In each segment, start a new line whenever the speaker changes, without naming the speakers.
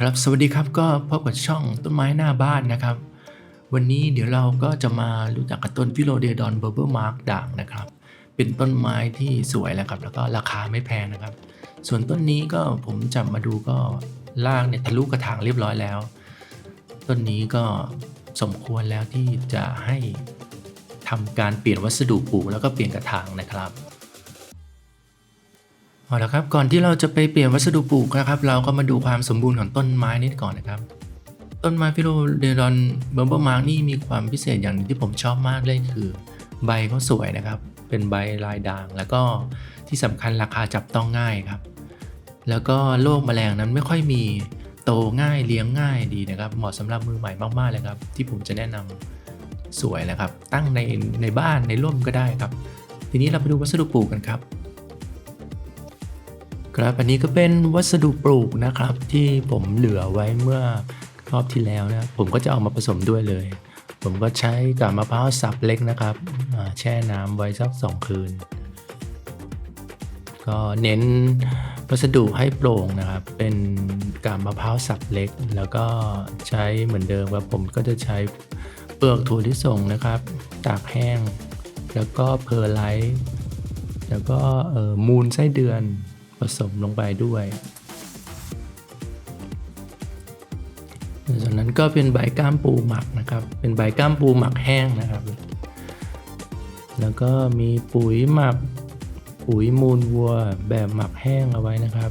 ครับสวัสดีครับก็พบกับช่องต้นไม้หน้าบ้านนะครับ วันนี้เดี๋ยวเราก็จะมารู้จักกับต้นฟิโลเดดอนเบอร์เบอร์มาร์กด่างนะครับ เป็นต้นไม้ที่สวยแล้วครับ แล้วก็ราคาไม่แพงนะครับ ส่วนต้นนี้ก็ผมจับมาดูก็ลางเนี่ยทะลุกระถางเรียบร้อยแล้ว ต้นนี้ก็สมควรแล้วที่จะให้ทำการเปลี่ยนวัสดุปลูกแล้วก็เปลี่ยนกระถางนะครับ เอาละครับก่อนที่เราจะไปเปลี่ยนวัสดุปลูกนะครับ เราก็มาดูความสมบูรณ์ของต้นไม้นิดก่อนนะครับ ต้นไม้ฟิโลเดรอนเบอร์เบอร์มาร์กนี่มีความพิเศษอย่างหนึงที่ผมชอบมากเลยคือ ใบเขาสวยนะครับ เป็นใบลายด่าง แล้วก็ที่สำคัญราคาจับต้องง่ายครับ แล้วก็โรคแมลงนั้นไม่ค่อยมีโตง่ายเลี้ยงง่ายดีนะครับ เหมาะสำหรับมือใหม่มากๆเลยครับ ที่ผมจะแนะนำสวยนะครับ ตั้งในในบ้านในร่มก็ได้ครับ ทีนี้เราไปดูวัสดุปลูกกันครับ ครับอันนี้ก็เป็นวัสดุปลูกนะครับ ที่ผมเหลือไว้เมื่อรอบที่แล้วนะผมก็จะเอามาผสมด้วยเลย ผมก็ใช้กาบมะพร้าวสับเล็กนะครับแช่น้ำไว้สักสองคืน ก็เน้นวัสดุให้โปร่งนะครับ เป็นกาบมะพร้าวสับเล็ก แล้วก็ใช้เหมือนเดิมครับผมก็จะใช้เปลือกถั่วลิสงนะครับ ตากแห้ง แล้วก็เพอร์ไลท์แล้วก็มูลไส้เดือน ผสมลงไปด้วยจากนั้นก็เป็นใบก้ามปูหมักนะครับ เป็นใบก้ามปูหมักแห้งนะครับ แล้วก็มีปุ๋ยหมักปุ๋ยมูลวัวแบบหมักแห้งเอาไว้นะครับ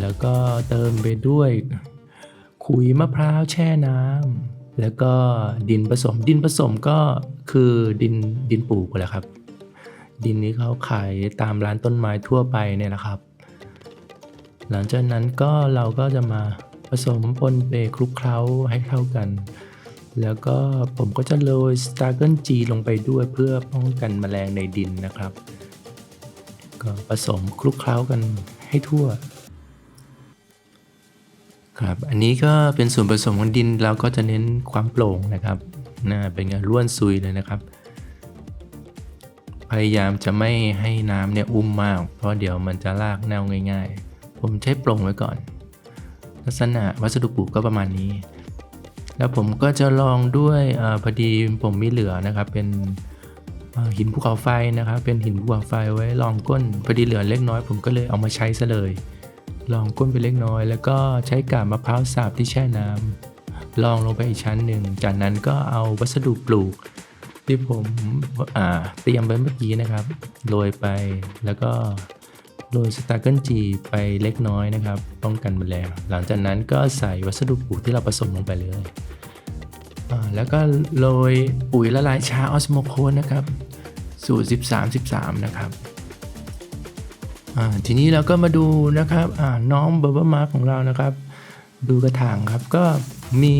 แล้วก็เติมไปด้วย ขุยมะพร้าวแช่น้ำแล้วก็ดินผสมดินผสมก็คือดินดินปลูกแหละครับ ดินนี้เขาขายตามร้านต้นไม้ทั่วไปเนี่ยนะครับ หลังจากนั้นก็เราก็จะมาผสมปนเปคลุกเคล้าให้เข้ากัน แล้วก็ผมก็จะโรยสตาร์เกิลจีลงไปด้วยเพื่อป้องกันแมลงในดินนะครับ ก็ผสมคลุกเคล้ากันให้ทั่วครับอันนี้ก็เป็นส่วนผสมของดินเราก็จะเน้นความโปร่งนะครับน่าเป็นไงร่วนซุยเลยนะครับ พยายามจะไม่ให้น้ำเนี่ยอุ้มมาก เพราะเดี๋ยวมันจะลากเน่าง่าย ๆ ผมใช้โปร่งไว้ก่อน ลักษณะวัสดุปลูกก็ประมาณนี้ แล้วผมก็จะลองด้วยอพอดีผมมีเหลือนะครับ เป็นหินภูเขาไฟนะครับ เป็นหินภูเขาไฟไว้ลองก้นพอดีเหลือเล็กน้อย ผมก็เลยเอามาใช้ซะเลย ลองก้นไปเล็กน้อย แล้วก็ใช้กาบมะพร้าวสาบที่แช่น้ำลองลงไปอีกชั้นหนึ่ง จากนั้นก็เอาวัสดุปลูก ที่ผมอ่าเตรียมไว้เมื่อกี้นะครับ โรยไปแล้วก็โรยสตาร์เกิลจีไปเล็กน้อยนะครับ ป้องกันมแมลงหลังจากนั้นก็ใส่วัสดุปลูกที่เราผสมลงไปเลย แล้วก็โรยปุ๋ยละลายช้าออสโมโคนนะครับ สูตร 13 13 นะครับทีนี้เราก็มาดูนะครับน้องเบอร์เบอร์มาร์ของเรานะครับ ดูกระถางครับก็มี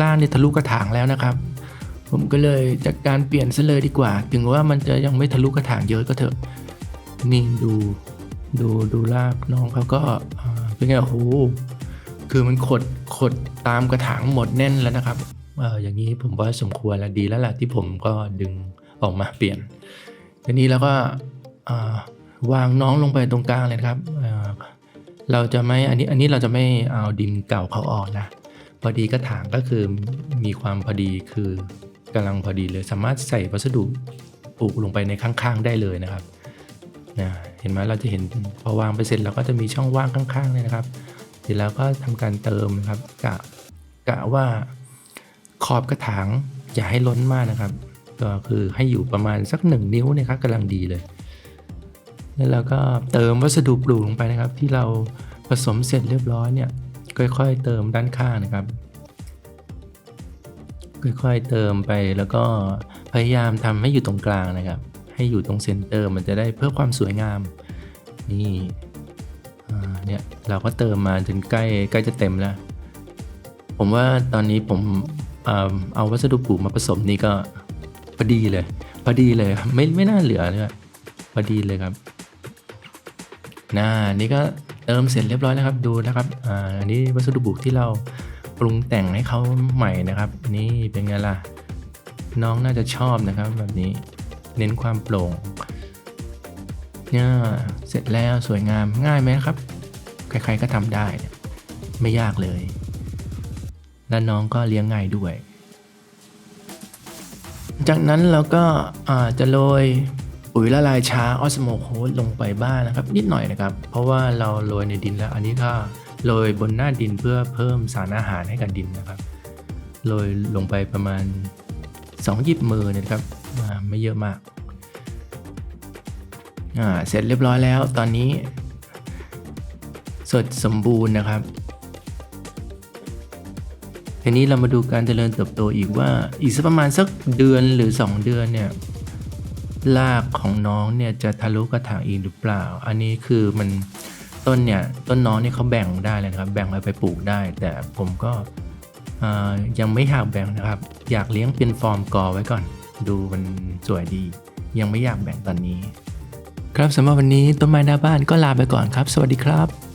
ล่างในทะลุกระถางแล้วนะครับ ผมก็เลยจัดการเปลี่ยนซะเลยดีกว่า ถึงว่ามันจะยังไม่ทะลุกระถางเยอะก็เถอะ นี่ดูดูดูลากน้องเขาก็เป็นไงโอ้โหคือมันขดขดตามกระถางหมดแน่นแล้วนะครับเอออย่างนี้ผมว่าสมควรแล้วดีแล้วล่ะที่ผมก็ดึงออกมาเปลี่ยน ทีนี้แล้วก็วางน้องลงไปตรงกลางเลยครับเราจะไม่อันนี้อันนี้เราจะไม่เอาดินเก่าเขาออกนะพอดีกระถางก็คือมีความพอดีคือ กำลังพอดีเลย สามารถใส่วัสดุปลูกลงไปในข้างๆได้เลยนะครับนะเห็นไหมเราจะเห็นพอวางไปเสร็จเราก็จะมีช่องว่างข้างๆเลยนะครับ เสร็จแล้วก็ทำการเติมนะครับกะกะว่าขอบกระถางอย่าให้ล้นมากนะครับ ก็คือให้อยู่ประมาณสักหนึ่งนิ้วนะครับกำลังดีเลย แล้วเราก็เติมวัสดุปลูกลงไปนะครับ ที่เราผสมเสร็จเรียบร้อยเนี่ยค่อยๆ เติมด้านข้างนะครับ ค่อยๆเติมไปแล้วก็พยายามทำให้อยู่ตรงกลางนะครับ ให้อยู่ตรงเซนเตอร์มันจะได้เพิ่มความสวยงาม นี่เนี่ยเราก็เติมมาจนใกล้ใกล้จะเต็มแล้ว ผมว่าตอนนี้ผมเอาวัสดุปลูกมาผสมนี่ก็พอดีเลยพอดีเลยครับไม่ไม่น่าเหลือเลยพอดีเลยครับน่านี่ก็เติมเสร็จเรียบร้อยแล้วครับดูนะครับอ่าอันนี้วัสดุปลูกที่เรา ปรุงแต่งให้เขาใหม่นะครับ นี่เป็นไงล่ะ น้องน่าจะชอบนะครับแบบนี้เน้นความโปร่งเนี่ยเสร็จแล้วสวยงามง่ายไหมครับ ใครๆก็ทำได้ ไม่ยากเลย และน้องก็เลี้ยงง่ายด้วย จากนั้นเราก็จะโรยปุ๋ยละลายช้าออสโมโคสลงไปบ้างนะครับ นิดหน่อยนะครับ เพราะว่าเราโรยในดินแล้วอันนี้ก็ โรยบนหน้าดินเพื่อเพิ่มสารอาหารให้กับดินนะครับโรยลงไปประมาณ2หยิบมือนะครับอ่าไม่เยอะมากอ่าเสร็จเรียบร้อยแล้วตอนนี้ สดสมบูรณ์นะครับทีนี้เรามาดูการเจริญเติบโตอีกว่าอีกสักประมาณสักเดือนหรือ 2 เดือนเนี่ยรากของน้องเนี่ยจะทะลุกระถางอีกหรือเปล่า อันนี้คือมัน ต้นเนี่ยต้นน้องเนี่ยเขาแบ่งได้เลยนะครับ แบ่งเอาไปปลูกได้ แต่ผมก็ยังไม่อยากแบ่งนะครับ อยากเลี้ยงเป็นฟอร์มกอไว้ก่อน ดูมันสวยดี ยังไม่อยากแบ่งตอนนี้ ครับสำหรับวันนี้ต้นไม้หน้าบ้านก็ลาไปก่อนครับ สวัสดีครับ